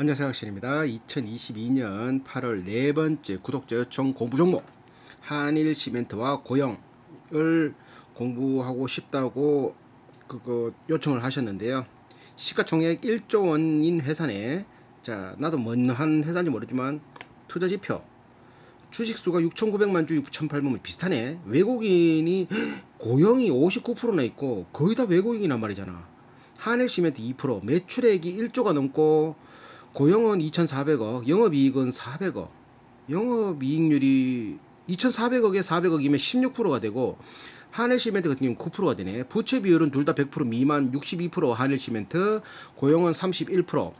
안녕하세요 학신입니다. 2022년 8월 네 번째 구독자 요청 공부 종목 한일 시멘트와 고영을 공부하고 싶다고 그거 요청을 하셨는데요. 시가총액 1조 원인 회사네. 자 나도 뭔한 회사인지 모르지만 투자 지표 주식수가 6,900만 주, 6,800만 비슷하네. 외국인이 고영이 59%나 있고 거의 다 외국인이란 말이잖아. 한일 시멘트 2%, 매출액이 1조가 넘고 고영은 2,400억, 영업이익은 400억. 영업이익률이 2,400억에 400억이면 16%가 되고 한일시멘트 같은 경우는 9%가 되네. 부채 비율은 둘 다 100% 미만 62% 한일시멘트, 고영은 31%.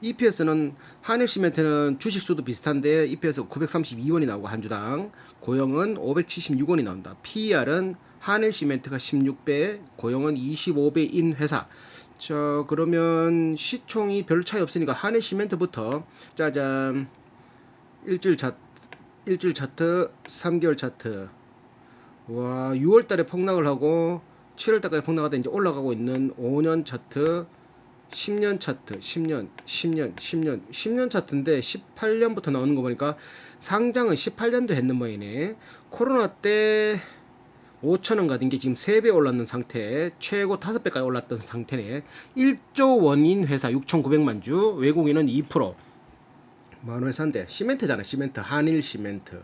EPS는 한일시멘트는 주식수도 비슷한데 EPS 932원이 나오고 한 주당 고영은 576원이 나온다. PER은 한일시멘트가 16배, 고영은 25배인 회사. 자 그러면 시총이 별 차이 없으니까 한일시멘트부터 짜잔. 일주일 차 일주일 차트 3개월 차트. 와 6월달에 폭락을 하고 7월달까지 폭락하다 이제 올라가고 있는 5년 차트 10년 차트 10년 10년 10년. 10년 차트인데 18년부터 나오는 거 보니까 상장은 18년도 했는 모양이네. 코로나 때 5천원 가던 게 지금 3배 올랐는 상태, 최고 5배까지 올랐던 상태네. 1조 원인 회사 6,900만 주, 외국인은 2%. 만 회사인데 시멘트잖아. 시멘트. 한일 시멘트.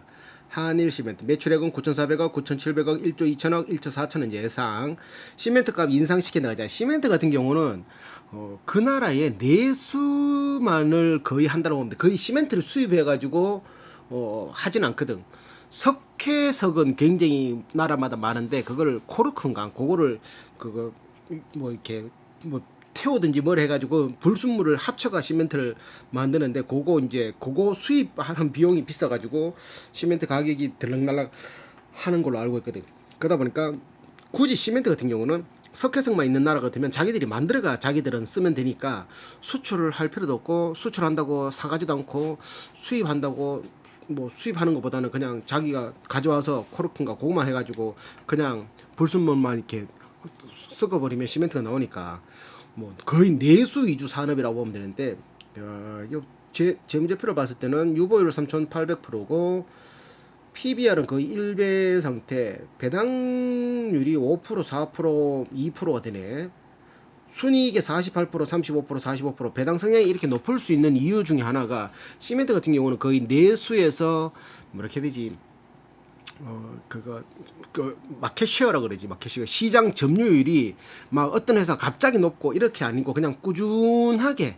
한일 시멘트. 매출액은 9,400억, 9,700억, 1조 2천억, 1조 4천원 예상. 시멘트 값 인상시켜 나가잖아. 시멘트 같은 경우는 어, 그 나라의 내수만을 거의 한다고 돼. 거의 시멘트를 수입해 가지고 어, 하진 않거든. 석회석은 굉장히 나라마다 많은데 그걸 코르크인가 그거를 그거 뭐 이렇게 뭐 태우든지 뭘 해가지고 불순물을 합쳐가 시멘트를 만드는데 그거 이제 그거 수입하는 비용이 비싸가지고 시멘트 가격이 들락날락 하는 걸로 알고 있거든. 그러다 보니까 굳이 시멘트 같은 경우는 석회석만 있는 나라 같으면 자기들이 만들어가 자기들은 쓰면 되니까 수출을 할 필요도 없고 수출한다고 사가지도 않고 수입한다고 뭐 수입하는 것보다는 그냥 자기가 가져와서 코르크인가 그거만 해가지고 그냥 불순물만 이렇게 섞어버리면 시멘트가 나오니까 뭐 거의 내수 위주 산업이라고 보면 되는데 야, 이거 제 재무제표를 봤을 때는 유보율 3,800%고 PBR은 거의 1배 상태 배당률이 5% 4% 2%가 되네 순이익의 48%, 35%, 45% 배당 성향이 이렇게 높을 수 있는 이유 중에 하나가 시멘트 같은 경우는 거의 내수에서 뭐렇게 되지 어 그거 그 마켓 쉐어라 그러지 마켓 쉐어 시장 점유율이 막 어떤 회사 갑자기 높고 이렇게 아니고 그냥 꾸준하게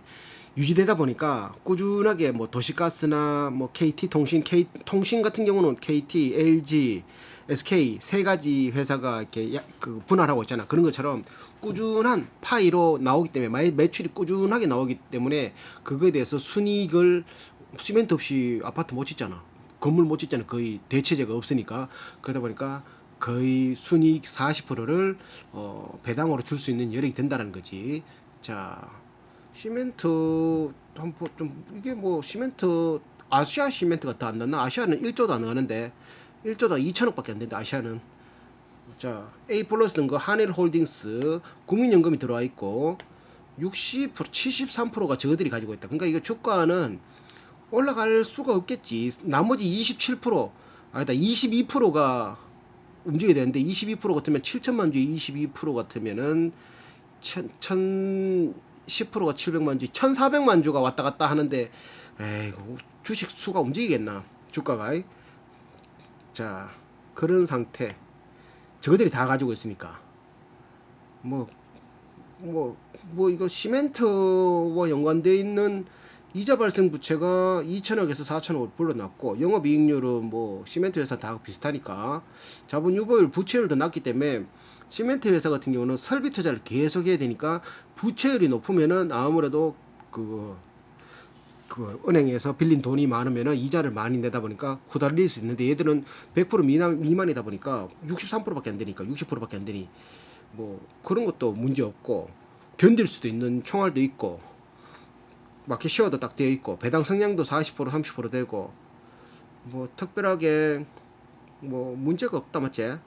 유지되다 보니까 꾸준하게 뭐 도시가스나 뭐 KT 통신, K 통신 같은 경우는 KT, LG, SK 세 가지 회사가 이렇게 야, 그 분할하고 있잖아. 그런 것처럼 꾸준한 파이로 나오기 때문에 매, 매출이 꾸준하게 나오기 때문에 그거에 대해서 순이익을 시멘트 없이 아파트 못 짓잖아. 건물 못 짓잖아. 거의 대체제가 없으니까 그러다 보니까 거의 순이익 40%를 어, 배당으로 줄 수 있는 여력이 된다는 거지. 자, 시멘트 한번 좀 이게 뭐 시멘트 아시아 시멘트가 더안 났나? 아시아는 1조도 안 나가는데 1조다 2천억밖에 안 된다. 아시아는 자 A 플러스 등거 한일홀딩스 국민연금이 들어와 있고 60% 73%가 저들이 가지고 있다. 그러니까 이거 주가는 올라갈 수가 없겠지. 나머지 27% 아니다 22%가 움직여야 되는데 22% 같으면 7천만 주에 22% 같으면은 천, 천 10%가 700만 주, 1,400만 주가 왔다 갔다 하는데 에이 주식 수가 움직이겠나 주가가 자 그런 상태 저들이 다 가지고 있으니까. 뭐 뭐, 뭐, 이거 시멘트와 연관되어 있는 이자 발생 부채가 2천억에서 4천억을 불러놨고, 영업이익률은 뭐, 시멘트 회사 다 비슷하니까, 자본 유보율 부채율도 낮기 때문에, 시멘트 회사 같은 경우는 설비 투자를 계속 해야 되니까, 부채율이 높으면은 아무래도 그, 그 은행에서 빌린 돈이 많으면은 이자를 많이 내다 보니까 후달릴 수 있는데 얘들은 100% 미만, 미만이다 보니까 63%밖에 안 되니까 60%밖에 안 되니 뭐 그런 것도 문제 없고 견딜 수도 있는 총알도 있고 마켓 시어도 딱 되어 있고 배당 성량도 40% 30% 되고 뭐 특별하게 뭐 문제가 없다 맞지?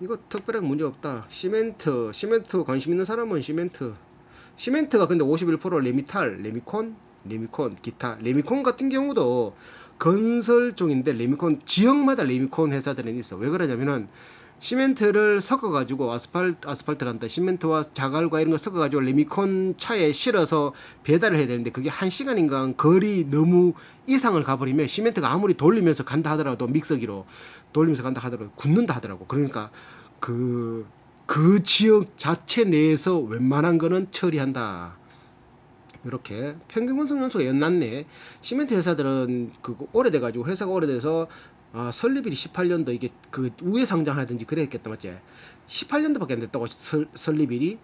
이거 특별하게 문제 없다. 시멘트 시멘트 관심 있는 사람은 시멘트 시멘트가 근데 51% 레미탈 레미콘 레미콘, 기타. 레미콘 같은 경우도 건설 쪽인데 레미콘 지역마다 레미콘 회사들은 있어. 왜 그러냐면은 시멘트를 섞어가지고 아스팔트 아스팔트란다 시멘트와 자갈과 이런 거 섞어가지고 레미콘 차에 실어서 배달을 해야 되는데 그게 한 시간인가 거리 너무 이상을 가버리면 시멘트가 아무리 돌리면서 간다 하더라도 믹서기로 돌리면서 간다 하더라도 굳는다 하더라고 그러니까 그그 지역 자체 내에서 웬만한 거는 처리한다. 이렇게 평균 건설 연수가 연났네. 시멘트 회사들은 그 오래돼 가지고 회사가 오래돼서 아, 설립일이 18년도 이게 그 우회 상장하든지 그랬겠다 맞지? 18년도밖에 안 됐다고 설, 설립일이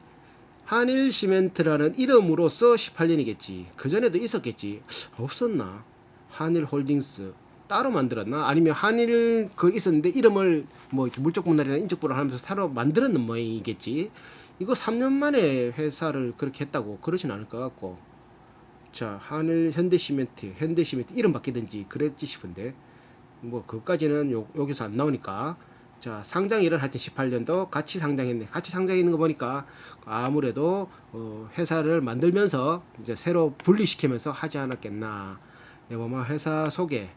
한일 시멘트라는 이름으로서 18년이겠지. 그 전에도 있었겠지. 없었나? 한일 홀딩스 따로 만들었나? 아니면 한일 그 있었는데 이름을 뭐 이렇게 물적 분할이나 인적 분할 하면서 새로 만들었는 모양이겠지. 이거 3년 만에 회사를 그렇게 했다고 그러진 않을 것 같고. 자, 한일 현대시멘트, 현대시멘트 이름 바뀌든지 그랬지 싶은데 뭐 그까지는 요, 여기서 안 나오니까. 자 상장일은 하여튼 18년도 같이 상장했네. 같이 상장했는 거 보니까 아무래도 어, 회사를 만들면서 이제 새로 분리시키면서 하지 않았겠나. 뭐 회사 소개.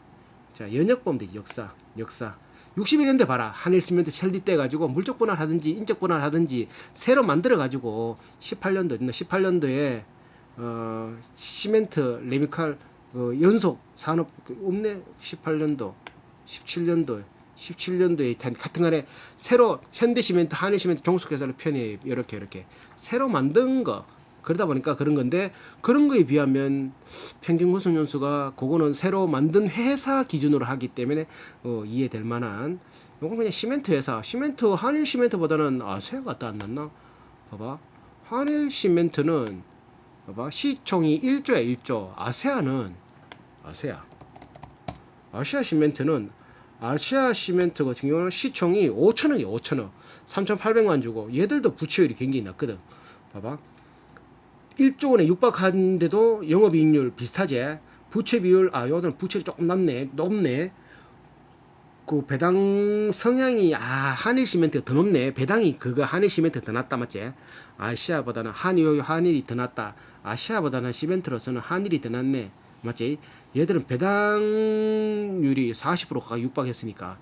자 연역 보면 되지 역사 역사. 61년대 봐라. 한일시멘트 설립돼 가지고 물적 분할하든지 인적 분할하든지 새로 만들어 가지고 18년도 있나 18년도에 어 시멘트 레미칼 어, 연속 산업 그 없네. 18년도 17년도 17년도에 같은 간에 새로 현대 시멘트 한일 시멘트 종속 회사를 편입 이렇게 이렇게 새로 만든 거. 그러다 보니까 그런 건데 그런 거에 비하면 평균 구성 연수가 그거는 새로 만든 회사 기준으로 하기 때문에 어, 이해될 만한. 요건 그냥 시멘트 회사. 시멘트 한일 시멘트보다는 아세아가 갖다 안 났나? 봐봐. 한일 시멘트는 봐봐. 시총이 1조야 1조. 아세아는 아세아. 아시아 시멘트는 아시아 시멘트 같은 경우는 시총이 5천억이야 5천억 3,800만 주고. 얘들도 부채율이 굉장히 낮거든. 봐봐. 1조 원에 육박하는데도 영업이익률 비슷하지. 부채 비율 아 요들은 부채율이 조금 낮네 높네. 그 배당 성향이 아 한일 시멘트가 더 높네. 배당이 그거 한일 시멘트 더 낮다 맞지? 아시아보다는 한일 한일이 더 낮다 아시아보다는 시멘트로서는 한일이 더 낮네 맞지 얘들은 배당률이 40% 가까이 육박했으니까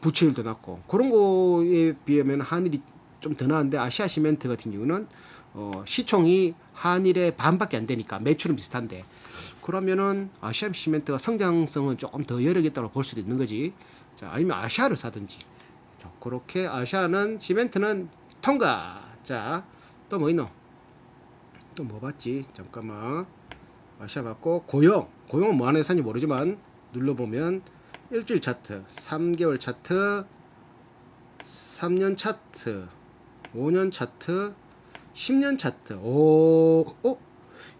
부채율도 낮고 그런 거에 비하면 한일이 좀 더 나은데 아시아 시멘트 같은 경우는 어, 시총이 한일의 반밖에 안 되니까 매출은 비슷한데 그러면은 아시아 시멘트가 성장성은 조금 더 여력있다고 볼 수도 있는 거지. 자, 아니면 아시아를 사든지. 자, 그렇게 아시아는 시멘트는 통과. 자, 또 뭐 있노? 또 뭐 봤지? 잠깐만. 아시아 봤고 고용. 고용은 뭐 하는 회사인지 모르지만 눌러보면 일주일 차트, 3개월 차트, 3년 차트, 5년 차트, 10년 차트. 오, 어?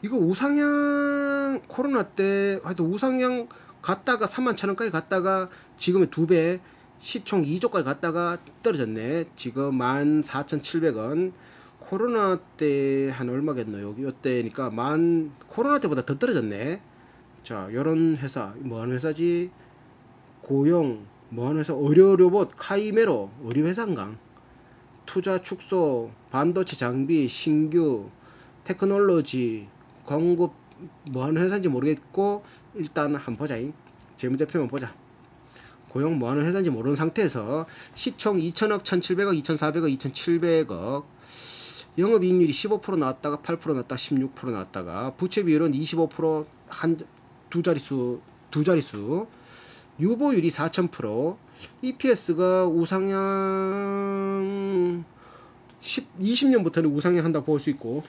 이거 우상향 코로나 때 하여튼 우상향 갔다가 3만 천 원까지 갔다가 지금의 두 배 시총 2조까지 갔다가 떨어졌네. 지금 14,700원. 코로나 때 한 얼마겠노? 여기 요때니까 만 코로나 때보다 더 떨어졌네. 자, 요런 회사 뭐 하는 회사지? 고용 뭐 하는 회사? 의료 로봇 카이메로 의료 회사인가? 투자 축소, 반도체 장비, 신규, 테크놀로지, 공급 뭐 하는 회사인지 모르겠고 일단 한번 보자. 재무제표만 보자. 고용 뭐 하는 회사인지 모르는 상태에서 시총 2천억, 1,700억, 2,400억, 2,700억 영업이익률이 15% 나왔다가 8% 나왔다가 16% 나왔다가 부채 비율은 25%한 두 자릿수 두 자릿수. 유보율이 4,000% EPS가 우상향 10, 20년부터는 우상향 한다고 볼 수 있고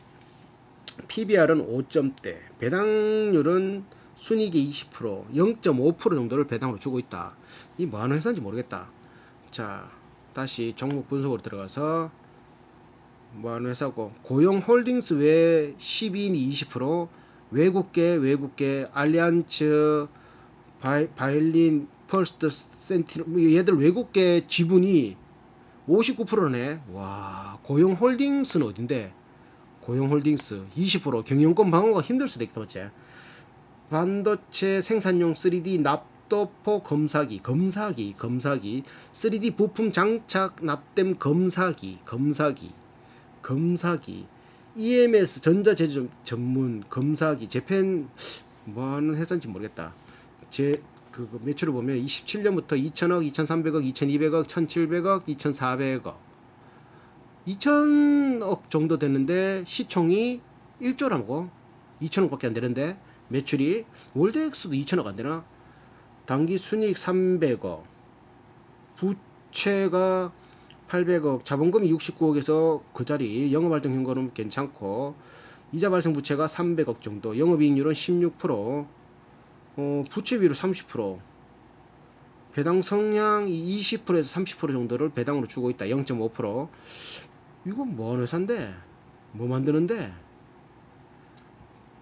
PBR은 5점대. 배당률은 순이익의 20% 0.5% 정도를 배당으로 주고 있다. 이 뭐하는 회사인지 모르겠다. 자 다시 종목 분석으로 들어가서 뭐 하는 회사고 고용 홀딩스 외 12인이 20% 외국계 외국계 알리안츠 바이, 바일린 펄스트 센티너 뭐 얘들 외국계 지분이 59%네. 와 고용 홀딩스는 어딘데? 고용 홀딩스 20% 경영권 방어가 힘들 수도 있다 맞지? 반도체 생산용 3D 납도포 검사기 검사기 검사기. 3D 부품 장착 납땜 검사기 검사기 검사기 EMS 전자제조 전문 검사기 재팬 뭐 하는 회사인지 모르겠다. 제 그 매출을 보면 27년부터 2천억, 2,300억, 2,200억, 1,700억, 2,400억, 2천억 정도 됐는데 시총이 1조라고 2천억밖에 안 되는데 매출이 월드엑스도 2천억 안 되나? 당기 순이익 300억, 부채가 800억, 자본금이 69억에서 그 자리, 영업활동 현금은 괜찮고, 이자 발생 부채가 300억 정도, 영업이익률은 16%, 어, 부채 비율 30%, 배당 성향이 20%에서 30% 정도를 배당으로 주고 있다. 0.5%. 이건 뭐하는 회사인데? 뭐 만드는데?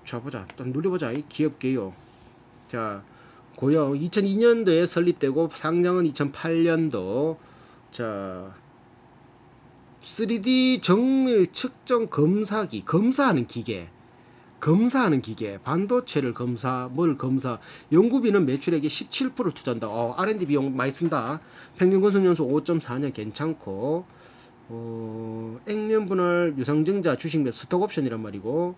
자, 보자. 일단 눌러보자. 이 기업계요. 자, 고영 2002년도에 설립되고 상장은 2008년도. 자, 3D 정밀 측정 검사기, 검사하는 기계. 검사하는 기계, 반도체를 검사, 뭘 검사, 연구비는 매출액의 17% 투자한다. 어, R&D 비용 많이 쓴다. 평균 건설연수 5.4년 괜찮고, 어, 액면 분할 유상증자 주식 몇 스톡 옵션이란 말이고,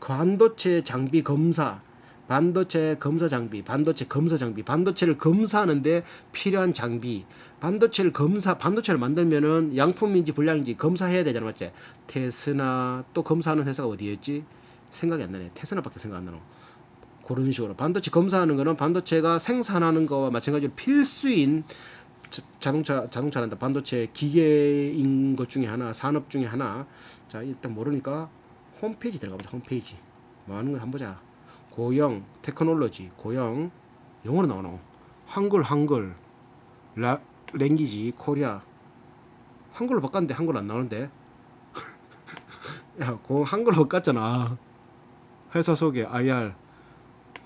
반도체 장비 검사, 반도체 검사 장비, 반도체 검사 장비, 반도체를 검사하는데 필요한 장비, 반도체를 검사, 반도체를 만들면은 양품인지 불량인지 검사해야 되잖아, 맞지? 테스나 또 검사하는 회사가 어디였지? 생각이 안 나네. 테스나밖에 생각 안 나노. 그런 식으로 반도체 검사하는 거는 반도체가 생산하는 거와 마찬가지로 필수인 자- 자동차 자동차란다 반도체 기계인 것 중에 하나 산업 중에 하나 자 일단 모르니까 홈페이지 들어가 보자 홈페이지 뭐 하는 거 한번 보자 고영 테크놀로지 고영 영어로 나오노 한글 한글 라 랭귀지 코리아 한글로 바꿨는데 한글 안 나오는데 야, 고 한글로 바꿨잖아. 회사 소개 IR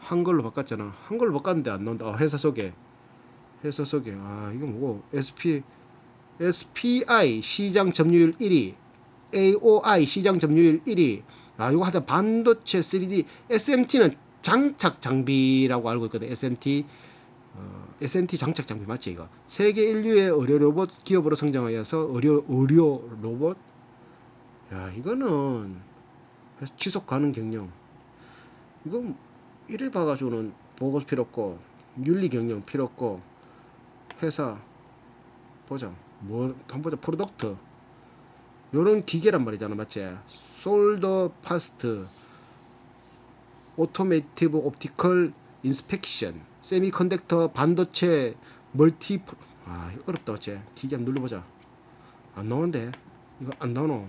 한글로 바꿨잖아. 한글로 바꿨는데 안 나온다. 어, 회사 소개. 회사 소개. 아, 이거 뭐고? SP SPI 시장 점유율 1위. AOI 시장 점유율 1위. 아, 이거 하다 반도체 3D SMT는 장착 장비라고 알고 있거든. SMT 어, SMT 장착 장비 맞지 이거? 세계 인류의 의료 로봇 기업으로 성장하여서 의료 의료 로봇? 야 이거는 지속 가능 경영. 이거 이래 봐가지고는 보고 필요 없고 윤리 경영 필요 없고 회사 보자 뭐 한번 보자 프로덕트. 요런 기계란 말이잖아 맞지? 솔더 파스트 오토메이티브 옵티컬 인스펙션 세미컨덕터 반도체 멀티 아 어렵다 맞지 기계 한번 눌러보자. 안 나오는데. 이거 안 나오노.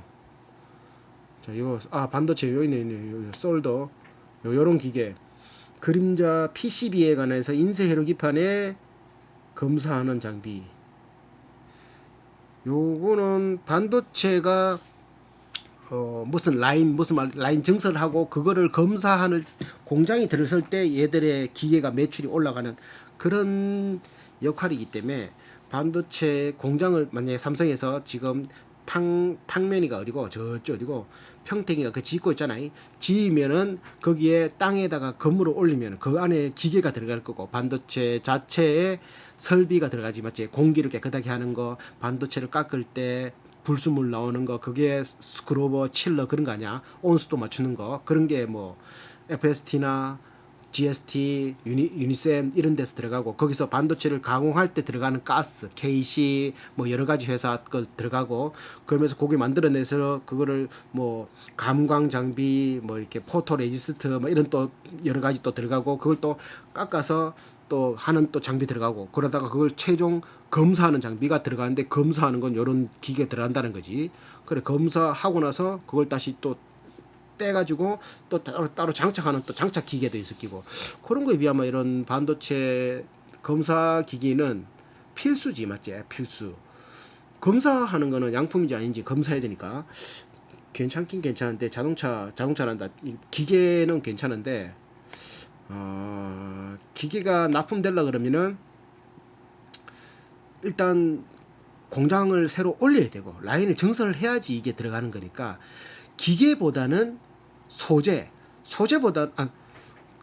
자, 이거 아 반도체 요 있네 요 솔더. 요 요런 기계. 그림자 PCB에 관해서 인쇄 회로 기판에 검사하는 장비. 요거는 반도체가 어 무슨 라인 무슨 말 라인 증설을 하고 그거를 검사하는 공장이 들어설 때 얘들의 기계가 매출이 올라가는 그런 역할이기 때문에 반도체 공장을 만약에 삼성에서 지금 탕 탕면이가 어디고 저쪽 어디고 평택이가 그 짓고 있잖아요. 지으면은 거기에 땅에다가 건물을 올리면 그 안에 기계가 들어갈 거고 반도체 자체에 설비가 들어가지 맞지? 공기를 깨끗하게 하는 거, 반도체를 깎을 때 불순물 나오는 거, 그게 스크로버, 칠러 그런 거 아니야? 온수도 맞추는 거 그런 게 뭐 FST나 GST, 유니, 유니셈 이런 데서 들어가고 거기서 반도체를 가공할 때 들어가는 가스, KC 뭐 여러 가지 회사 거 들어가고 그러면서 고기 만들어내서 그거를 뭐 감광 장비 뭐 이렇게 포토 레지스트 뭐 이런 또 여러 가지 또 들어가고 그걸 또 깎아서 또 하는 또 장비 들어가고 그러다가 그걸 최종 검사하는 장비가 들어가는데 검사하는 건 이런 기계 들어간다는 거지. 그래 검사하고 나서 그걸 다시 또 떼가지고 또 따로, 따로 장착하는 또 장착 기계도 있을 끼고. 그런 거에 비하면 이런 반도체 검사 기기는 필수지 맞지? 필수. 검사하는 거는 양품인지 아닌지 검사해야 되니까. 괜찮긴 괜찮은데 자동차 자동차란다. 이 기계는 괜찮은데 어, 기계가 납품되려 그러면은 일단 공장을 새로 올려야 되고 라인을 증설을 해야지 이게 들어가는 거니까 기계보다는 소재, 소재보다 아,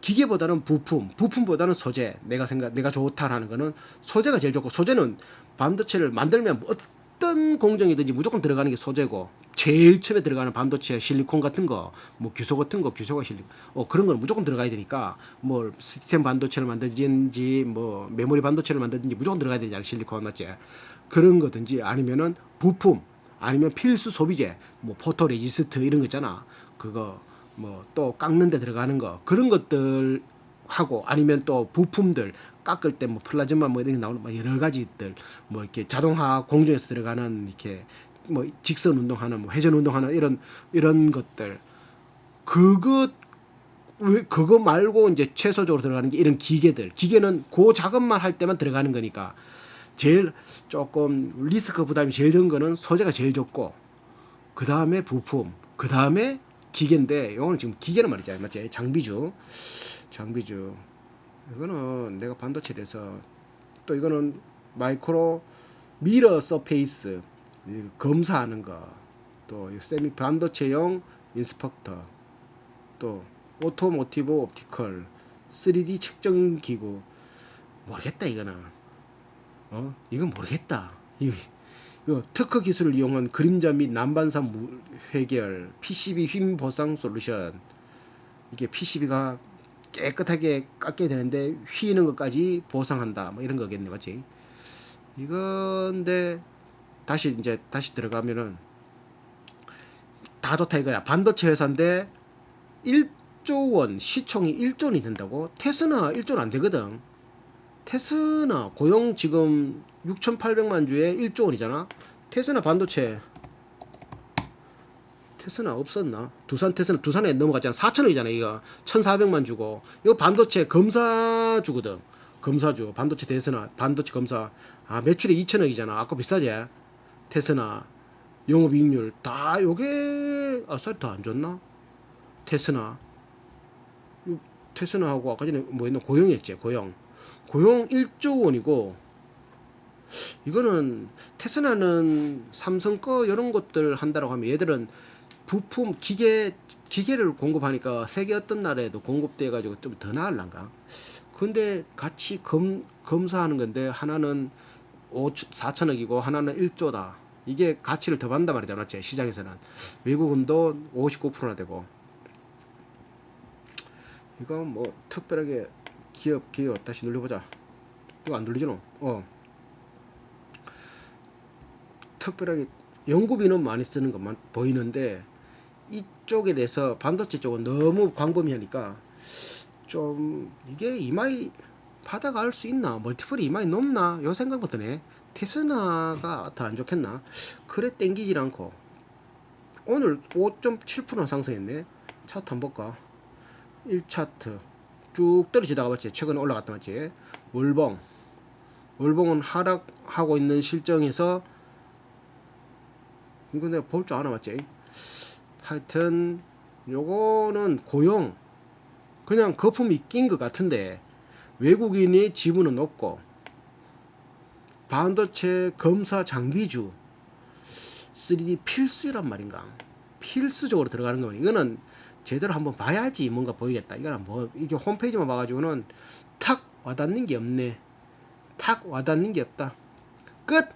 기계보다는 부품, 부품보다는 소재. 내가 생각 내가 좋다라는 거는 소재가 제일 좋고 소재는 반도체를 만들면 어떤 공정이든지 무조건 들어가는 게 소재고 제일 처음에 들어가는 반도체 실리콘 같은 거, 뭐 규소 같은 거, 규소가 실리, 어 그런 건 무조건 들어가야 되니까 뭐 시스템 반도체를 만들든지 뭐 메모리 반도체를 만들든지 무조건 들어가야 되잖아 실리콘 맞지? 그런 거든지 아니면은 부품 아니면 필수 소비재 뭐 포토 레지스트 이런 거 있잖아 그거 뭐 또 깎는 데 들어가는 거 그런 것들 하고 아니면 또 부품들 깎을 때 뭐 플라즈마 뭐 이런 게 나오는 뭐 여러 가지들 뭐 이렇게 자동화 공정에서 들어가는 이렇게 뭐 직선 운동하는 뭐 회전 운동하는 이런 이런 것들. 그거 왜 그거 말고 이제 최소적으로 들어가는 게 이런 기계들. 기계는 그 작업만 할 때만 들어가는 거니까. 제일 조금 리스크 부담이 제일 적은 거는 소재가 제일 적고 그 다음에 부품 그 다음에 기계인데 이거는 지금 기계는 말이죠 맞지? 장비주. 장비주 이거는 내가 반도체에 대해서 또 이거는 마이크로 미러 서페이스 이 검사하는 거또 세미 반도체용 인스펙터 또 오토모티브 옵티컬 3D 측정 기구. 모르겠다 이거는. 어? 이건 모르겠다. 이거, 이거 특허 기술을 이용한 그림자 및 난반사 무 해결 PCB 휨 보상 솔루션. 이게 PCB가 깨끗하게 깎게 되는데 휘는 것까지 보상한다. 뭐 이런 거겠네 맞지 이건데 다시 이제 다시 들어가면은 다 좋다 이거야. 반도체 회사인데 1조 원 시총이 1조 원이 된다고? 테스나 1조는 안 되거든. 테스나 고용 지금 6,800만 주에 1조 원이잖아. 테스나 반도체 테스나 없었나? 두산 테스나 두산에 넘어갔잖아. 4천원이잖아 이거. 1,400만 주고. 이거 반도체 검사 주거든. 검사주. 반도체 테스나 반도체 검사. 아 매출이 2천억이잖아. 아까 비슷하지? 테스나 영업이익률 다 요게 아 사이트 안 좋나? 테스나 요 테스나하고 아까 전에 뭐 했나 고용했지 고용 고용 1조 원이고 이거는 테스나는 삼성 거 이런 것들 한다라고 하면 얘들은 부품 기계 기계를 공급하니까 세계 어떤 나라에도 공급돼 가지고 좀 더 나을란가? 근데 같이 검 검사하는 건데 하나는 5 4천억이고 하나는 1조다. 이게 가치를 더 받는단 말이잖아 맞지 시장에서는. 외국은도 59%나 되고. 이거 뭐 특별하게 기업 기업 다시 눌러보자. 이거 안 눌리잖아 어. 특별하게 연구비는 많이 쓰는 것만 보이는데 이 쪽에 대해서 반도체 쪽은 너무 광범위하니까 좀 이게 이마이 받아갈 수 있나? 멀티플이 이마이 높나? 요 생각부터 네. 테스나가 더 안 좋겠나? 그래 땡기질 않고. 오늘 5.7% 상승했네. 차트 한번 볼까? 1차트. 쭉 떨어지다가 봤지? 최근에 올라갔다 맞지? 월봉. 월봉은 하락하고 있는 실정에서 이거 내가 볼 줄 아나 맞지? 하여튼 요거는 고용 그냥 거품이 낀 것 같은데 외국인의 지분은 없고 반도체 검사 장비주 3D 필수란 말인가? 필수적으로 들어가는 거면 이거는 제대로 한번 봐야지 뭔가 보이겠다. 이거는 뭐 이게 홈페이지만 봐가지고는 탁 와닿는 게 없네. 탁 와닿는 게 없다. 끝